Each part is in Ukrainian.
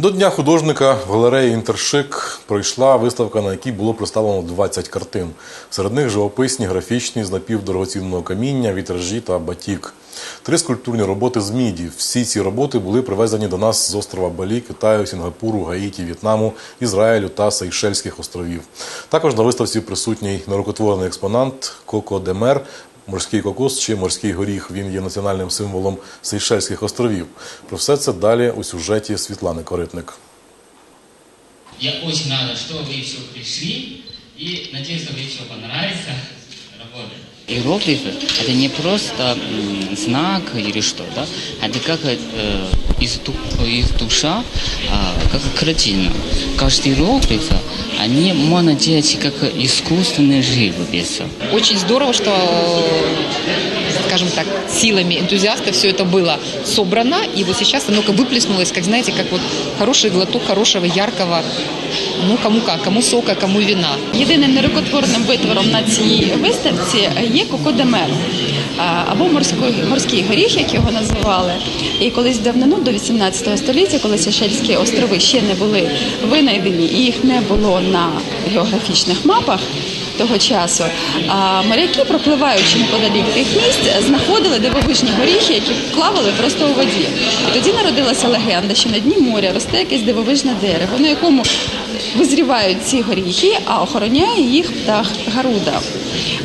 До Дня художника в галереї Інтершик пройшла виставка, на якій було представлено 20 картин. Серед них живописні, графічні, з напівдорогоцінного каміння, вітражі та батік. Три скульптурні роботи з міді. Всі ці роботи були привезені до нас з острова Балі, Китаю, Сінгапуру, Гаїті, В'єтнаму, Ізраїлю та Сейшельських островів. Також на виставці присутній нерукотворений експонат Коко Демер, морський кокос чи морський горіх. Він є національним символом Сейшельських островів. Про все це далі у сюжеті Світлани Коритник. Я дуже рада, що ви все пришли і надеюсь, що ви все понравится работать. Иероглифы – это не просто м, знак или что, да? Это как э, из, ду- из душа, а, как картина. Каждый иероглиф, они можно делать как искусственный живопись. Очень здорово, что, скажем так, силами энтузиастов все это было собрано, и вот сейчас оно-ка выплеснулось, как, знаете, как вот хороший глоток хорошего, яркого, ну, кому как, кому сока, кому вина. Єдиним нерукотворним витвором на цій виставці є кокодемер а, або морський, морський горіх, як його називали. І колись давнину, до 18 століття, коли Сейшельські острови ще не були винайдені і їх не було на географічних мапах. Того часу моряки, пропливаючи неподалік тих місць, знаходили дивовижні горіхи, які плавали просто у воді. І тоді народилася легенда, що на дні моря росте якесь дивовижне дерево, на якому визрівають ці горіхи, а охороняє їх птах Гаруда.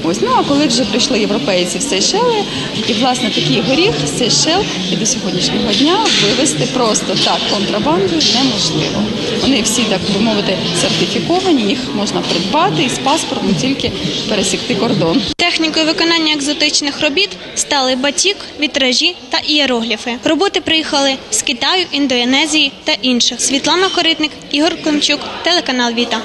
Ось ну а коли вже прийшли європейці в Сейшели, і власне такий горіх Сейшел і до сьогоднішнього дня вивезти просто так контрабандою неможливо. Вони всі, так би мовити, сертифіковані, їх можна придбати і з паспортом тільки пересікти кордон. Технікою виконання екзотичних робіт стали батік, вітражі та ієрогліфи. Роботи приїхали з Китаю, Індонезії та інших. Світлана Коритник, Ігор Климчук, телеканал Віта.